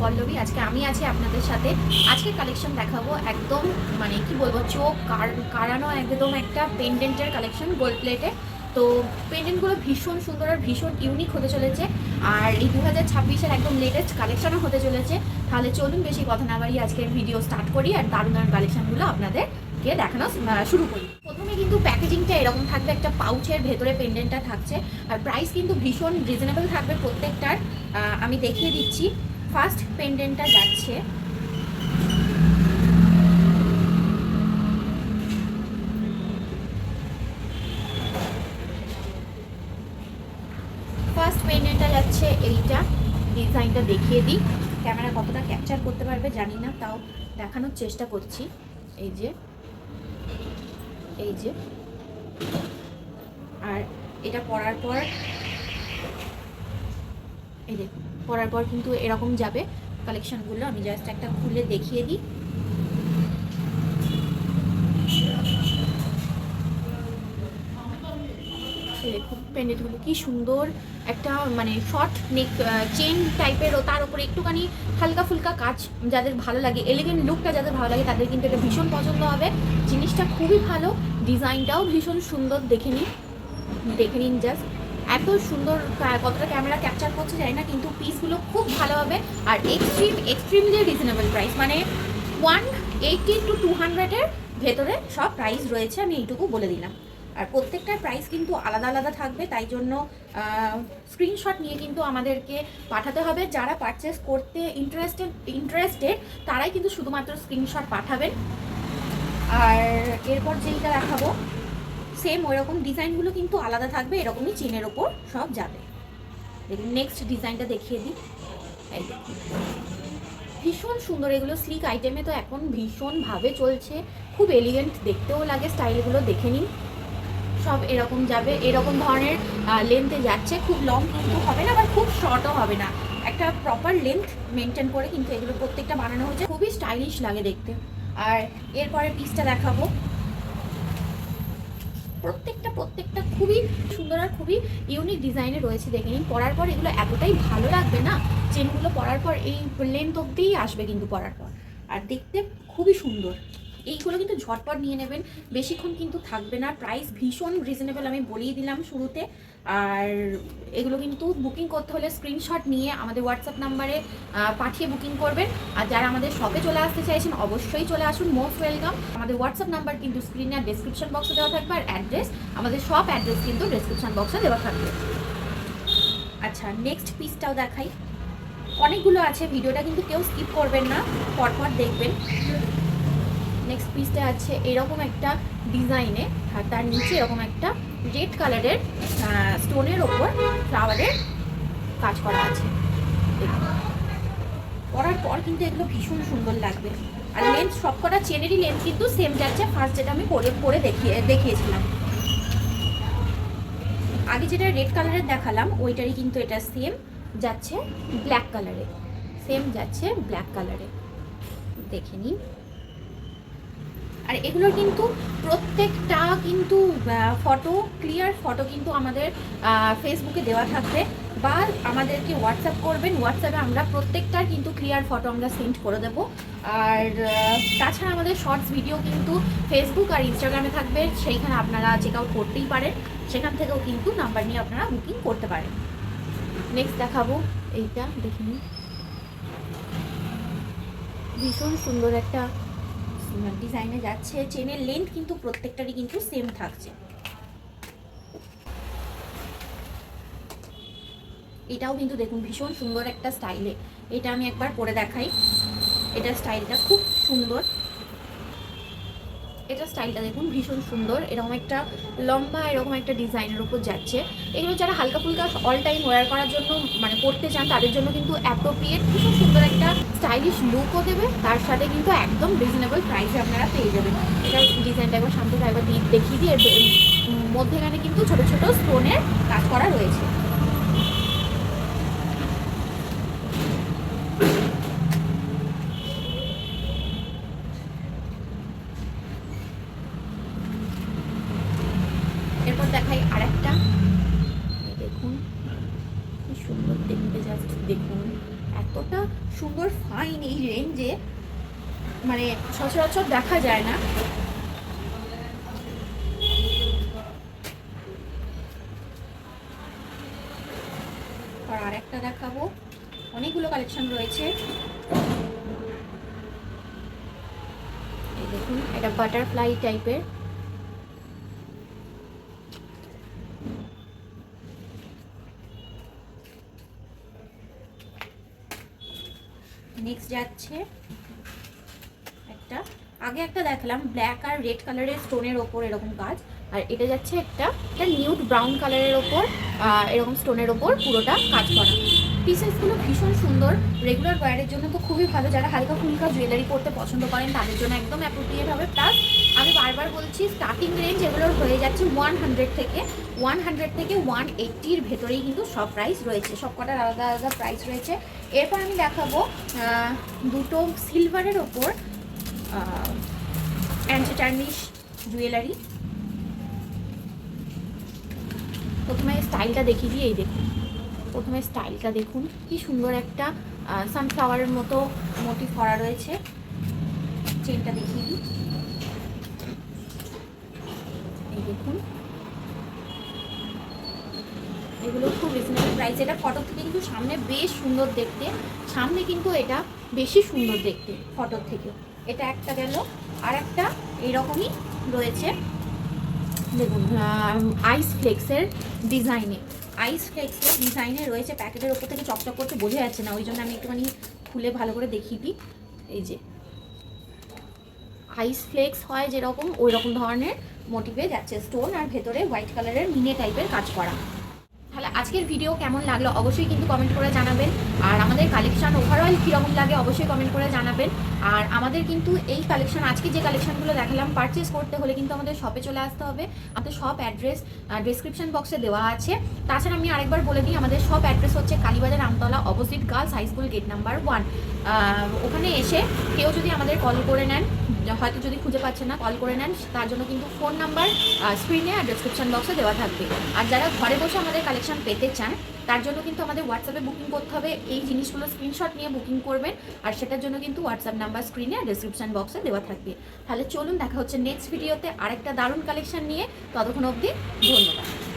পল্লবী, আজকে আমি আছি আপনাদের সাথে। আজকে কালেকশন দেখাবো একদম মানে কি বলব, চোখ কার- কারানো একদম একটা পেন্ডেন্টের কালেকশন গোল্ড প্লেটে তো পেন্ডেন্টগুলো ভীষণ সুন্দর আর ভীষণ ইউনিক হতে চলেছে। আর এই দু হাজার ছাব্বিশের একদম লেটেস্ট কালেকশনও হতে চলেছে। তাহলে চলুন বেশি কথা না বাড়িয়ে আজকের ভিডিও স্টার্ট করি আর দারুণ দারুণ কালেকশনগুলো আপনাদেরকে দেখানো শুরু করি। প্রথমে কিন্তু প্যাকেজিংটা এরকম থাকবে, একটা পাউচের ভেতরে পেন্ডেন্টটা থাকছে। আর প্রাইস কিন্তু ভীষণ রিজনেবল থাকবে প্রত্যেকটার। আমি দেখিয়ে দিচ্ছি। ফার্স্ট পেন্ডেন্টটা যাচ্ছে। ফার্স্ট পেন্ডেন্টটা যাচ্ছে এইটা। ডিজাইনটা দেখিয়ে দিই। ক্যামেরা কতটা ক্যাপচার করতে পারবে জানি না, তাও দেখানোর চেষ্টা করছি। এই যে এই যে। আর এটা পরার পর এই যে, পরার পর কিন্তু এরকম যাবে। কালেকশনগুলো আমি জাস্ট একটা খুলে দেখিয়ে দিই। দেখুন পেন্ডেন্টগুলো কি সুন্দর। একটা মানে শর্ট নেক চেন টাইপের ও তার উপরে একটুখানি হালকা ফুলকা কাজ যাদের ভালো লাগে এলিগেন্ট লুকটা যাদের ভালো লাগে, তাদের কিন্তু এটা ভীষণ পছন্দ হবে। জিনিসটা খুবই ভালো ডিজাইনটাও ভীষণ সুন্দর, দেখে নিন। দেখে নিন জাস্ট এত সুন্দর কতটা ক্যামেরা ক্যাপচার করছে জানি না, কিন্তু পিসগুলো খুব ভালো হবে। আর এক্সট্রিম এক্সট্রিমলি রিজনেবল প্রাইস মানে ওয়ান এইটি টু টু হান্ড্রেডের ভেতরে সব প্রাইস রয়েছে, আমি এইটুকু বলে দিলাম। আর প্রত্যেকটার প্রাইস কিন্তু আলাদা আলাদা থাকবে, তাই জন্য স্ক্রিনশট নিয়ে কিন্তু আমাদেরকে পাঠাতে হবে। যারা পারচেস করতে ইন্টারেস্টেড ইন্টারেস্টেড তারাই কিন্তু শুধুমাত্র স্ক্রিনশট পাঠাবেন। আর এরপর যেইটা দেখাবো সেম ওই রকম ডিজাইনগুলো কিন্তু আলাদা থাকবে, এরকমই চেনের ওপর সব যাবে। দেখুন নেক্সট ডিজাইনটা দেখিয়ে দিই। ভীষণ সুন্দর, এগুলো স্লিক আইটেমে তো এখন ভীষণভাবে চলছে। খুব এলিগেন্ট দেখতেও লাগে, স্টাইলগুলো দেখে নিন। সব এরকম যাবে, এরকম ধরনের লেন্থে যাচ্ছে। খুব লং কিন্তু হবে না, আবার খুব শর্টও হবে না। একটা প্রপার লেন্থ মেনটেন করে কিন্তু এগুলো প্রত্যেকটা বানানো হচ্ছে। খুবই স্টাইলিশ লাগে দেখতে। আর এরপরে পিসটা দেখাবো। প্রত্যেকটা প্রত্যেকটা খুবই সুন্দর আর খুবই ইউনিক ডিজাইনে রয়েছে দেখে নিন। পরার পর এগুলো এতটাই ভালো লাগবে না চেনগুলো পরার পর এই লেন্থ অব্দিই আসবে কিন্তু পরার পর। আর দেখতে খুবই সুন্দর। এইগুলো কিন্তু ঝটপট নিয়ে নেবেন। বেশিক্ষণ কিন্তু থাকবে না। প্রাইস ভীষণ রিজনেবল আমি বলিয়ে দিলাম শুরুতে। আর এগুলো কিন্তু বুকিং করতে হলে স্ক্রিনশট নিয়ে আমাদের হোয়াটসঅ্যাপ নাম্বারে পাঠিয়ে বুকিং করবেন। আর যারা আমাদের শপে চলে আসতে চাইছেন, অবশ্যই চলে আসুন। মোস্ট ওয়েলকাম আমাদের হোয়াটসঅ্যাপ নাম্বার কিন্তু স্ক্রিনে আর ডেসক্রিপশন বক্সে দেওয়া থাকবে। আর অ্যাড্রেস আমাদের সব অ্যাড্রেস কিন্তু ডেসক্রিপশন বক্সে দেওয়া থাকবে। আচ্ছা নেক্সট পিসটাও দেখাই। অনেকগুলো আছে। ভিডিওটা কিন্তু কেউ স্কিপ করবেন না। পরপর দেখবেন। নেক্সট পিসটা আছে এরকম একটা ডিজাইনে আর তার নিচে এরকম একটা রেড কালারের স্টোনের ওপর ফ্লাওয়ারের কাজ করা আছে। পরার পর কিন্তু এগুলো ভীষণ সুন্দর লাগবে। আর লেন্থ সবকটা চেনেরই লেন্থ কিন্তু সেম যাচ্ছে ফার্স্ট যেটা আমি পরে পরে দেখিয়ে, দেখিয়েছিলাম। আগে যেটা রেড কালারের দেখালাম, ওইটারই কিন্তু এটা সেম যাচ্ছে ব্ল্যাক কালারে সেম যাচ্ছে ব্ল্যাক কালারে দেখে নিন। আর এগুলোর কিন্তু প্রত্যেকটা কিন্তু ফটো ক্লিয়ার ফটো কিন্তু আমাদের ফেসবুকে দেওয়া থাকবে বা আমাদেরকে হোয়াটসঅ্যাপ করবেন। হোয়াটসঅ্যাপে আমরা প্রত্যেকটার কিন্তু ক্লিয়ার ফটো আমরা সেন্ড করে দেব। আর তাছাড়া আমাদের শর্টস ভিডিও কিন্তু ফেসবুক আর ইনস্টাগ্রামে থাকবে। সেইখানে আপনারা চেক আউট করতেই পারেন। সেখান থেকেও কিন্তু নাম্বার নিয়ে আপনারা বুকিং করতে পারেন। নেক্সট দেখাবো। এইটা দেখে নিন। ভীষণ সুন্দর একটা ডিজাইনে যাচ্ছে। চেনের লেন্থ কিন্তু প্রত্যেকটারই কিন্তু সেম থাকছে। এটাও কিন্তু দেখুন ভীষণ সুন্দর একটা স্টাইলে এটা আমি একবার পরে দেখাই। এটা স্টাইলটা খুব সুন্দর। এটা স্টাইলটা দেখুন, ভীষণ সুন্দর। এরকম একটা লম্বা, এরকম একটা ডিজাইনের উপর যাচ্ছে। এগুলো যারা হালকা ফুলকা অল টাইম ওয়্যার করার জন্য মানে পড়তে চান, তাদের জন্য কিন্তু অ্যাপ্রোপ্রিয়েট ভীষণ সুন্দর একটা স্টাইলিশ লুকও দেবে। তার সাথে কিন্তু একদম রিজনেবল প্রাইসে আপনারা পেয়ে যাবেন। এটা ডিজাইনটা একবার শান্ত একবার দেখিয়ে দিয়ে মধ্যেখানে কিন্তু ছোট ছোট স্টোনের কাজ করা রয়েছে এরপর দেখাই আরেকটা এই দেখুন কি সুন্দর ফাইন এই রেঞ্জে মানে সচরাচর দেখা যায় না। আর আরেকটা দেখাবো। অনেকগুলো কালেকশন রয়েছে। দেখুন, এটা বাটারফ্লাই টাইপের নেক্সট যাচ্ছে একটা। আগে একটা দেখলাম ব্ল্যাক আর রেড কালারের স্টোনের ওপর এরকম কাজ। আর এটা যাচ্ছে একটা একটা নিউড ব্রাউন কালারের ওপর এরকম স্টোনের ওপর পুরোটা কাজ করা। পিসেসগুলো ভীষণ সুন্দর। রেগুলার ওয়ারের জন্য তো খুবই ভালো। যারা হালকা ফুলকা জুয়েলারি পরতে পছন্দ করেন, তাদের জন্য একদম অ্যাপ্রোপ্রিয়েট হবে। প্লাস আমি বারবার বলছি স্টার্টিং রেঞ্জ এগুলোর হয়ে যাচ্ছে ওয়ান হান্ড্রেড থেকে ওয়ান হান্ড্রেড থেকে ওয়ান এইটির ভেতরেই কিন্তু সব প্রাইস রয়েছে। সব কটার আলাদা আলাদা প্রাইস রয়েছে। এরপর আমি দেখাবো দুটো সিলভারের ওপর অ্যান্টিটার্নিশ জুয়েলারি প্রথমে স্টাইলটা দেখিয়ে দিই, এই দেখুন। প্রথমে স্টাইলটা দেখুন। কি সুন্দর একটা সানফ্লাওয়ারের মতো মোটিভ করা রয়েছে। চেনটা দেখিয়ে দিই। দেখুন। এগুলো খুব রিজনেবল প্রাইস এটা ফটো থেকে কিন্তু সামনে বেশ সুন্দর দেখতে। সামনে কিন্তু এটা বেশি সুন্দর দেখতে ফটোর থেকে। এটা একটা গেল। আর একটা এইরকমই রয়েছে। দেখুন আইস ফ্লেক্সের ডিজাইনে আইস ফ্লেক্সের ডিজাইনে রয়েছে প্যাকেটের ওপর থেকে চকচক করতে বোঝা যাচ্ছে না, ওই জন্য আমি একটুখানি খুলে ভালো করে দেখিয়ে দিই। এই যে আইস ফ্লেক্স হয় যেরকম, ওই রকম ধরনের মোটিভে যাচ্ছে। স্টোন আর ভেতরে হোয়াইট কালারের মিনে টাইপের কাজ করা। তাহলে আজকের ভিডিও কেমন লাগল? অবশ্যই কিন্তু কমেন্ট করে জানাবেন। আর আমাদের কালেকশন ওভারঅল কীরকম লাগে, অবশ্যই কমেন্ট করে জানাবেন। আর আমাদের কিন্তু এই কালেকশন আজকে যে কালেকশনগুলো দেখালাম পারচেস করতে হলে কিন্তু আমাদের শপে চলে আসতে হবে। আমাদের শপ অ্যাড্রেস ডিসক্রিপশন বক্সে দেওয়া আছে। তাছাড়া আমি আরেকবার বলে দিই, আমাদের শপ অ্যাড্রেস হচ্ছে Kalibazar Amtala opposite girls high school gate number one ওখানে এসে কেউ যদি আমাদের কল করে নেন হয়তো যদি খুঁজে পাচ্ছেন না কল করে নেন। তার জন্য কিন্তু ফোন নাম্বার স্ক্রিনে আর ডিসক্রিপশন বক্সে দেওয়া থাকবে। আর যারা ঘরে বসে আমাদের কালেকশন পেতে চান, তার জন্য কিন্তু আমাদের হোয়াটসঅ্যাপে বুকিং করতে হবে। এই জিনিসগুলো স্ক্রিনশট নিয়ে বুকিং করবেন। আর সেটার জন্য কিন্তু হোয়াটসঅ্যাপ নাম্বার স্ক্রিনে আর ডিসক্রিপশন বক্সে দেওয়া থাকবে। তাহলে চলুন দেখা হচ্ছে নেক্সট ভিডিওতে আরেকটা দারুণ কালেকশন নিয়ে। ততক্ষণ অবধি ধন্যবাদ।